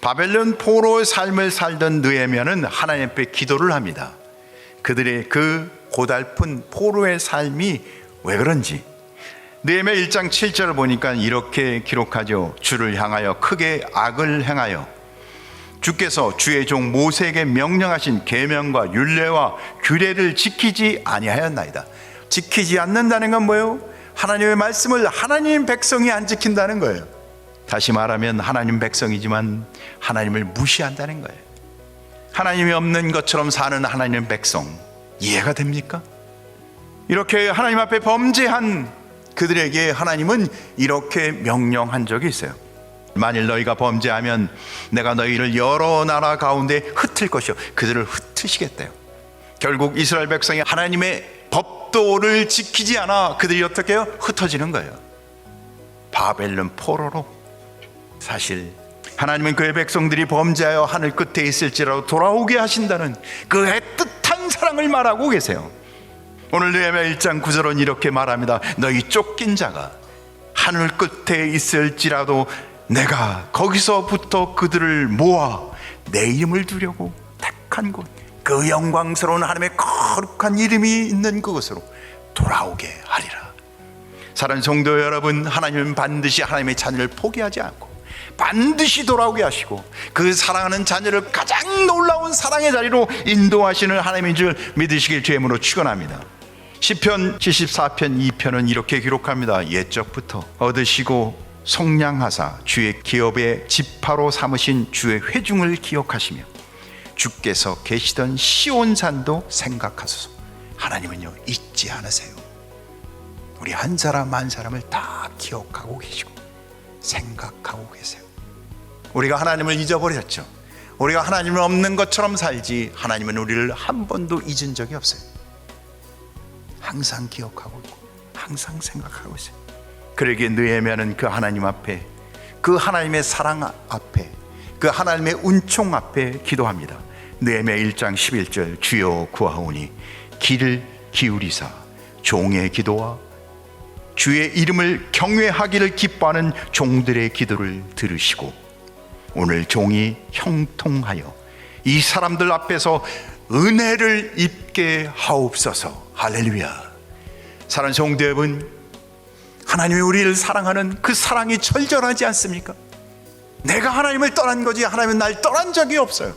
바벨론 포로의 삶을 살던 느헤미야는 하나님 앞에 기도를 합니다. 그들의 그 고달픈 포로의 삶이 왜 그런지 느헤미야 1장 7절을 보니까 이렇게 기록하죠. 주를 향하여 크게 악을 행하여 주께서 주의 종 모세에게 명령하신 계명과 율례와 규례를 지키지 아니하였나이다. 지키지 않는다는 건 뭐예요? 하나님의 말씀을 하나님 백성이 안 지킨다는 거예요. 다시 말하면 하나님 백성이지만 하나님을 무시한다는 거예요. 하나님이 없는 것처럼 사는 하나님 백성 이해가 됩니까? 이렇게 하나님 앞에 범죄한 그들에게 하나님은 이렇게 명령한 적이 있어요. 만일 너희가 범죄하면 내가 너희를 여러 나라 가운데 흩을 것이요 그들을 흩으시겠대요. 결국 이스라엘 백성이 하나님의 법도를 지키지 않아 그들이 어떻게 해요? 흩어지는 거예요. 바벨론 포로로 사실 하나님은 그의 백성들이 범죄하여 하늘 끝에 있을지라도 돌아오게 하신다는 그 애틋한 사랑을 말하고 계세요. 오늘 느헤미야 1장 9절은 이렇게 말합니다. 너희 쫓긴 자가 하늘 끝에 있을지라도 내가 거기서부터 그들을 모아 내 이름을 두려고 택한 곳, 그 영광스러운 하나님의 거룩한 이름이 있는 그곳으로 돌아오게 하리라. 사랑하는 성도 여러분, 하나님은 반드시 하나님의 자녀를 포기하지 않고 반드시 돌아오게 하시고 그 사랑하는 자녀를 가장 놀라운 사랑의 자리로 인도하시는 하나님인 줄 믿으시길 주임으로 축원합니다. 시편 74편 2편은 이렇게 기록합니다. 옛적부터 얻으시고 속량하사 주의 기업의 지파로 삼으신 주의 회중을 기억하시며 주께서 계시던 시온산도 생각하소서. 하나님은요 잊지 않으세요. 우리 한 사람 한 사람을 다 기억하고 계시고 생각하고 계세요. 우리가 하나님을 잊어버렸죠. 우리가 하나님은 없는 것처럼 살지 하나님은 우리를 한 번도 잊은 적이 없어요. 항상 기억하고 있고 항상 생각하고 있어요. 그러기에 느헤미야는 그 하나님 앞에 그 하나님의 사랑 앞에 그 하나님의 은총 앞에 기도합니다. 느헤미야 1장 11절 주여 구하오니 길을 기울이사 종의 기도와 주의 이름을 경외하기를 기뻐하는 종들의 기도를 들으시고 오늘 종이 형통하여 이 사람들 앞에서 은혜를 입게 하옵소서. 할렐루야. 사랑하는 성도 여러분 하나님이 우리를 사랑하는 그 사랑이 절절하지 않습니까? 내가 하나님을 떠난 거지 하나님은 날 떠난 적이 없어요.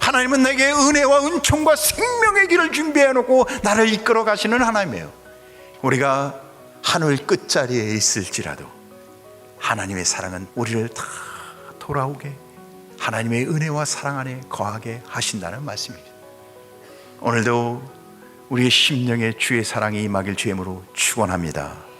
하나님은 내게 은혜와 은총과 생명의 길을 준비해 놓고 나를 이끌어 가시는 하나님이에요. 우리가 하늘 끝자리에 있을지라도 하나님의 사랑은 우리를 다 돌아오게 하나님의 은혜와 사랑 안에 거하게 하신다는 말씀입니다. 오늘도 우리의 심령에 주의 사랑이 임하길 주임으로 축원합니다.